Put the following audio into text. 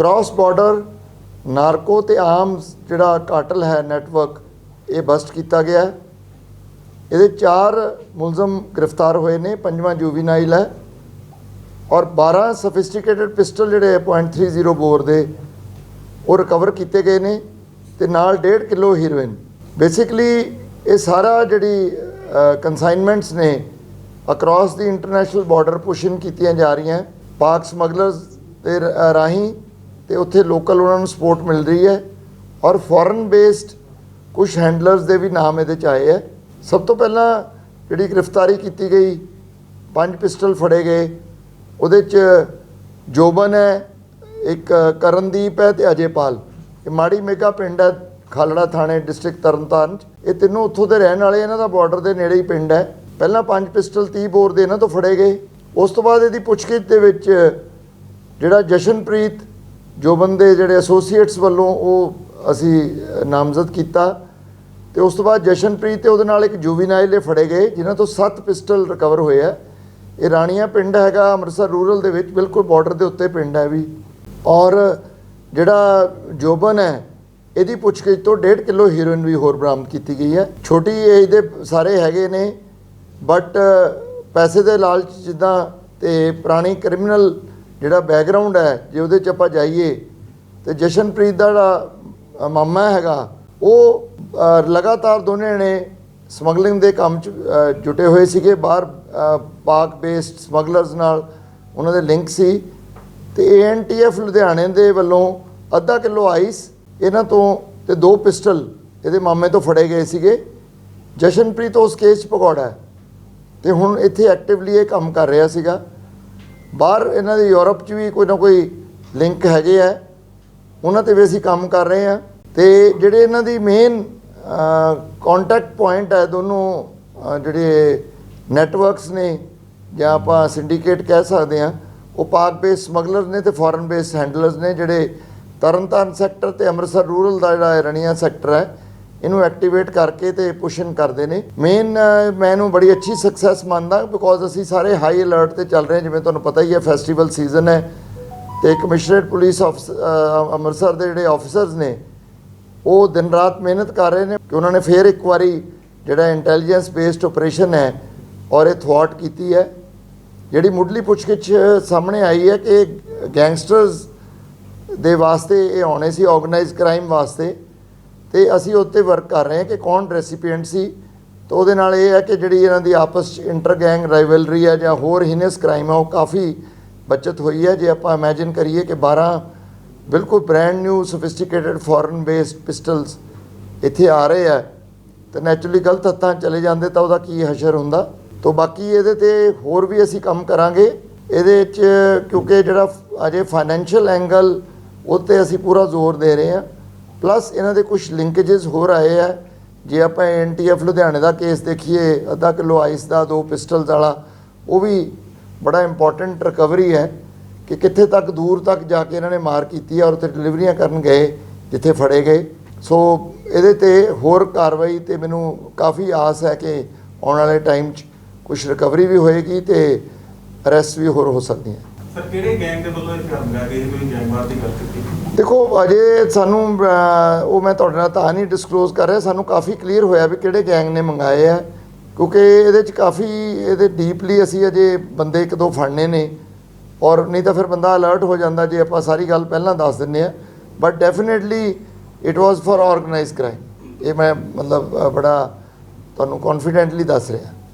Cross border narco ਤੇ arms ਜਿਹੜਾ cartel ਹੈ ਨੈਟਵਰਕ ਇਹ ਬਸਟ ਕੀਤਾ ਗਿਆ ਹੈ। ਇਹਦੇ ਚਾਰ ਮੁਲਜ਼ਮ ਗ੍ਰਿਫਤਾਰ ਹੋਏ ਨੇ, ਪੰਜਵਾਂ ਜੂਵੀਨਾਈਲ ਹੈ। ਔਰ 12 ਸਫਿਸਟੀਕੇਟਡ ਪਿਸਟਲ ਜਿਹੜੇ ਹੈ .30 ਬੋਰ ਦੇ, ਉਹ ਰਿਕਵਰ ਕੀਤੇ ਗਏ ਨੇ ਤੇ ਨਾਲ 1.5 ਕਿਲੋ ਹੀਰੋਇਨ ਬੇਸਿਕਲੀ ਇਹ ਸਾਰਾ ਜਿਹੜੀ ਕਨਸਾਈਨਮੈਂਟਸ ਨੇ across the international border push in ਕੀਤੀਆਂ ਜਾ ਰਹੀਆਂ। ਪਾਕ ਸਮਗਲਰਸ ਦੇ ਰਾਹੀਂ ਤੇ ਉੱਥੇ ਲੋਕਲ ਉਹਨਾਂ ਨੂੰ ਸਪੋਰਟ ਮਿਲ ਰਹੀ ਹੈ ਔਰ ਫੋਰਨ ਬੇਸਡ ਕੁਝ ਹੈਂਡਲਰਸ ਦੇ ਵੀ ਨਾਮ ਇਹਦੇ ਚ ਆਏ ਹੈ। ਸਭ ਤੋਂ ਪਹਿਲਾਂ ਜਿਹੜੀ ਗ੍ਰਿਫਤਾਰੀ ਕੀਤੀ ਗਈ, ਪੰਜ ਪਿਸਟਲ ਫੜੇ ਗਏ, ਉਹਦੇ ਚ ਜੋਬਨ ਹੈ, ਇੱਕ ਕਰਨਦੀਪ ਹੈ ਤੇ ਅਜੇਪਾਲ। ਇਹ ਮਾੜੀ ਮੇਗਾ ਪਿੰਡ ਹੈ, ਖਾਲੜਾ ਥਾਣੇ ਡਿਸਟ੍ਰਿਕਟ ਤਰਨਤਾਰਨ 'ਚ। ਇਹ ਤਿੰਨੋਂ ਉੱਥੋਂ ਦੇ ਰਹਿਣ ਵਾਲੇ ਇਹਨਾਂ ਦਾ ਬਾਰਡਰ ਦੇ ਨੇੜੇ ਹੀ ਪਿੰਡ ਹੈ। ਪਹਿਲਾਂ ਪੰਜ ਪਿਸਟਲ 30 ਬੋਰ ਦੇ ਇਹਨਾਂ ਤੋਂ ਫੜੇ ਗਏ। ਉਸ ਤੋਂ ਬਾਅਦ ਇਹਦੀ ਪੁੱਛਗਿੱਛ ਦੇ ਵਿੱਚ ਜਿਹੜਾ ਜਸ਼ਨਪ੍ਰੀਤ ਜੋਬਨ ਦੇ ਜਿਹੜੇ ਐਸੋਸੀਏਟਸ ਵੱਲੋਂ ਉਹ ਅਸੀਂ ਨਾਮਜ਼ਦ ਕੀਤਾ ਤੇ ਉਸ ਤੋਂ ਬਾਅਦ ਜਸ਼ਨਪ੍ਰੀਤ ਤੇ ਉਹਦੇ ਨਾਲ ਇੱਕ ਜੁਵੀਨਾਈਲ ਇਹ ਫੜੇ ਗਏ, ਜਿਨ੍ਹਾਂ ਤੋਂ 7 ਪਿਸਟਲ ਰਿਕਵਰ ਹੋਏ ਆ। ਇਹ ਰਾਣੀਆਂ ਪਿੰਡ ਹੈਗਾ, ਅੰਮ੍ਰਿਤਸਰ ਰੂਰਲ ਦੇ ਵਿੱਚ, ਬਿਲਕੁਲ ਬਾਰਡਰ ਦੇ ਉੱਤੇ ਪਿੰਡ ਹੈ ਵੀ। ਔਰ ਜਿਹੜਾ ਜੋਬਨ ਹੈ, ਇਹਦੀ ਪੁੱਛਗਿੱਛ ਤੋਂ 1.5 ਕਿਲੋ ਹੀਰੋਇਨ ਵੀ ਹੋਰ ਬਰਾਮਦ ਕੀਤੀ ਗਈ ਹੈ। ਛੋਟੀ ਏਜ ਦੇ ਸਾਰੇ ਹੈਗੇ ਨੇ ਬਟ ਪੈਸੇ ਦੇ ਲਾਲਚ ਜਿੱਦਾਂ ਤੇ ਪੁਰਾਣੀ ਕ੍ਰਿਮੀਨਲ ਜਿਹੜਾ ਬੈਕਗ੍ਰਾਉਂਡ ਹੈ, ਜੇ ਉਹਦੇ ਚ ਆਪਾਂ ਜਾਈਏ, ਤੇ ਜਸ਼ਨਪ੍ਰੀਤ ਦਾ ਜਿਹੜਾ ਮਾਮਾ ਹੈਗਾ, ਉਹ ਲਗਾਤਾਰ ਦੋਨੇ ਨੇ ਸਮਗਲਿੰਗ ਦੇ ਕੰਮ ਚ ਜੁਟੇ ਹੋਏ ਸੀਗੇ। ਬਾਹਰ ਪਾਕ ਬੇਸਡ ਸਮਗਲਰਸ ਨਾਲ ਉਹਨਾਂ ਦੇ ਲਿੰਕ ਸੀ। ਤੇ ਏਐਨਟੀਐਫ ਲੁਧਿਆਣੇ ਦੇ ਵੱਲੋਂ ਅੱਧਾ ਕਿਲੋ ਆਈਸ ਇਹਨਾਂ ਤੋਂ ਤੇ ਦੋ ਪਿਸਟਲ ਇਹਦੇ ਮਾਮੇ ਤੋਂ ਫੜੇ ਗਏ ਸੀਗੇ। ਜਸ਼ਨਪ੍ਰੀਤ ਉਸ ਕੇਸ 'ਚ ਪਕੌੜਾ ਹੈ। ਤੇ ਹੁਣ ਇੱਥੇ ਐਕਟਿਵਲੀ ਇਹ ਕੰਮ ਕਰ ਰਿਹਾ ਸੀਗਾ। ਬਾਹਰ ਇਹਨਾਂ ਦੇ ਯੂਰਪ 'ਚ ਵੀ ਕੋਈ ਨਾ ਕੋਈ ਲਿੰਕ ਹੈਗੇ ਆ। ਉਹਨਾਂ ਤੇ ਵੀ ਅਸੀਂ ਕੰਮ ਕਰ ਰਹੇ ਆ। ਤੇ ਜਿਹੜੇ ਇਹਨਾਂ ਦੀ ਮੇਨ ਕੰਟੈਕਟ ਪੁਆਇੰਟ ਹੈ ਦੋਨੋਂ ਜਿਹੜੇ ਨੈਟਵਰਕਸ ਨੇ ਜਾਂ ਆਪਾਂ ਸਿੰਡੀਕੇਟ ਕਹਿ ਸਕਦੇ ਆ, ਉਹ ਪਾਕ ਬੇਸ ਸਮਗਲਰਸ ਨੇ ਤੇ ਫੋਰਨ ਬੇਸ ਹੈਂਡਲਰਸ ਨੇ, ਜਿਹੜੇ ਤਰਨਤਾਰਨ ਸੈਕਟਰ ਤੇ ਅੰਮ੍ਰਿਤਸਰ ਰੂਰਲ ਦਾ ਜਿਹੜਾ ਰਣੀਆਂ ਸੈਕਟਰ ਹੈ ਇਹਨੂੰ ਐਕਟੀਵੇਟ ਕਰਕੇ ਤੇ ਪੁਸ਼ਨ ਕਰਦੇ ਨੇ। ਮੇਨ ਮੈਂ ਇਹਨੂੰ ਬੜੀ ਅੱਛੀ ਸਕਸੈਸ ਮੰਨਦਾ ਬਿਕੋਜ਼ ਅਸੀਂ ਸਾਰੇ ਹਾਈ ਅਲਰਟ ਤੇ ਚੱਲ ਰਹੇ ਹਾਂ, ਜਿਵੇਂ ਤੁਹਾਨੂੰ ਪਤਾ ਹੀ ਹੈ ਫੈਸਟੀਵਲ ਸੀਜ਼ਨ ਹੈ। ਤੇ ਕਮਿਸ਼ਨਰੇਟ ਪੁਲਿਸ ਆਫ ਅੰਮ੍ਰਿਤਸਰ ਦੇ ਜਿਹੜੇ ਆਫੀਸਰਸ ਨੇ, ਉਹ ਦਿਨ ਰਾਤ ਮਿਹਨਤ ਕਰ ਰਹੇ ਨੇ ਕਿ ਉਹਨਾਂ ਨੇ ਫੇਰ ਇੱਕ ਵਾਰੀ ਜਿਹੜਾ ਇੰਟੈਲੀਜੈਂਸ ਬੇਸਡ ਆਪਰੇਸ਼ਨ ਹੈ, ਔਰ ਇਹ ਥਵਾਟ ਕੀਤੀ ਹੈ। ਜਿਹੜੀ ਮੁੱਢਲੀ ਪੁੱਛਗਿੱਛ ਸਾਹਮਣੇ ਆਈ ਹੈ ਕਿ ਗੈਂਗਸਟਰਸ ਦੇ ਵਾਸਤੇ ਇਹ ਆਉਣੇ ਸੀ ਆਰਗੇਨਾਈਜ਼ ਕ੍ਰਾਈਮ ਵਾਸਤੇ। ਤੇ ਅਸੀਂ ਉੱਤੇ ਵਰਕ ਕਰ ਰਹੇ ਹਾਂ ਕਿ ਕੌਣ ਰੈਸੀਪੀਐਂਟ ਸੀ, ਤਾਂ ਉਹਦੇ ਨਾਲ ਇਹ ਹੈ ਕਿ ਜਿਹੜੀ ਇਹਨਾਂ ਦੀ ਆਪਸ 'ਚ ਇੰਟਰ ਗੈਂਗ ਰਾਈਵਲਰੀ ਹੈ ਜਾਂ ਹੋਰ ਹੀਨਸ ਕ੍ਰਾਈਮ ਆ ਉਹ ਕਾਫੀ ਬਚਤ ਹੋਈ ਹੈ। ਜੇ ਆਪਾਂ ਇਮੇਜਿਨ ਕਰੀਏ ਕਿ 12 ਬਿਲਕੁਲ brand new sophisticated foreign based pistols ਇੱਥੇ ਆ ਰਹੇ ਆ ਤੇ ਨੈਚੁਰਲੀ ਗਲਤ ਹੱਥਾਂ ਚਲੇ ਜਾਂਦੇ ਤਾਂ ਉਹਦਾ ਕੀ ਹਸ਼ਰ ਹੁੰਦਾ? ਤੋਂ ਬਾਕੀ ਇਹਦੇ ਤੇ ਹੋਰ ਵੀ ਅਸੀਂ ਕੰਮ ਕਰਾਂਗੇ। ਇਹਦੇ 'ਚ ਕਿਉਂਕਿ ਜਿਹੜਾ ਅਜੇ ਫਾਈਨੈਂਸ਼ੀਅਲ ਐਂਗਲ ਉੱਤੇ ਅਸੀਂ ਪੂਰਾ ਜ਼ੋਰ ਦੇ ਰਹੇ ਹਾਂ। ਪਲੱਸ ਇਹਨਾਂ ਦੇ ਕੁਝ ਲਿੰਕੇजेस ਹੋਰ ਆਏ ਆ। ਜੇ ਆਪਾਂ ਐਨਟੀਐਫ ਲੁਧਿਆਣੇ ਦਾ ਕੇਸ ਦੇਖੀਏ, ਅੱਧਾ ਕਿਲੋ ਆਈਸ ਦਾ, ਦੋ ਪਿਸਟਲਸ ਵਾਲਾ, ਉਹ ਵੀ ਬੜਾ ਇੰਪੋਰਟੈਂਟ ਰਿਕਵਰੀ ਹੈ ਕਿ ਕਿੱਥੇ ਤੱਕ ਦੂਰ ਤੱਕ ਜਾ ਕੇ ਇਹਨਾਂ ਨੇ ਮਾਰ ਕੀਤੀ ਹੈ ਔਰ ਉੱਥੇ ਡਿਲੀਵਰੀਆਂ ਕਰਨ ਗਏ, ਜਿੱਥੇ ਫੜੇ ਗਏ। ਸੋ ਇਹਦੇ ਤੇ ਹੋਰ ਕਾਰਵਾਈ ਤੇ ਮੈਨੂੰ ਕਾਫੀ ਆਸ ਹੈ ਕਿ ਆਉਣ ਵਾਲੇ ਟਾਈਮ 'ਚ ਕੁਝ ਰਿਕਵਰੀ ਵੀ ਹੋਏਗੀ ਤੇ ਅਰੈਸਟ ਵੀ ਹੋਰ ਹੋ ਸਕਦੀਆਂ। ਸਰ, ਕਿਹੜੇ ਗੈਂਗ ਦੇ ਵੱਲੋਂ ਇਹ ਫਿਲਮ ਮੰਗਾਇਆ ਕੋਈ ਗੈਂਗਵਾਰ ਦੀ ਗੱਲ ਕੀਤੀ। ਦੇਖੋ, ਅਜੇ ਸਾਨੂੰ ਉਹ ਮੈਂ ਤੁਹਾਡੇ ਨਾਲ ਤਾਂ ਨਹੀਂ ਡਿਸਕਲੋਜ਼ ਕਰ ਰਿਹਾ। ਸਾਨੂੰ ਕਾਫੀ ਕਲੀਅਰ ਹੋਇਆ ਵੀ ਕਿਹੜੇ ਗੈਂਗ ਨੇ ਮੰਗਾਏ ਆ। ਕਿਉਂਕਿ ਇਹਦੇ ਚ ਕਾਫੀ, ਇਹਦੇ ਡੀਪਲੀ ਅਸੀਂ ਅਜੇ ਬੰਦੇ ਇੱਕ ਦੋ ਫੜਨੇ ਨੇ। ਔਰ ਨਹੀਂ ਤਾਂ ਫਿਰ ਬੰਦਾ ਅਲਰਟ ਹੋ ਜਾਂਦਾ ਜੇ ਆਪਾਂ ਸਾਰੀ ਗੱਲ ਪਹਿਲਾਂ ਦੱਸ ਦਿੰਨੇ ਆ। But definitely it was for organized crime ਇਹ ਮੈਂ ਮਤਲਬ ਬੜਾ ਤੁਹਾਨੂੰ ਕੌਨਫੀਡੈਂਟਲੀ ਦੱਸ ਰਿਹਾ।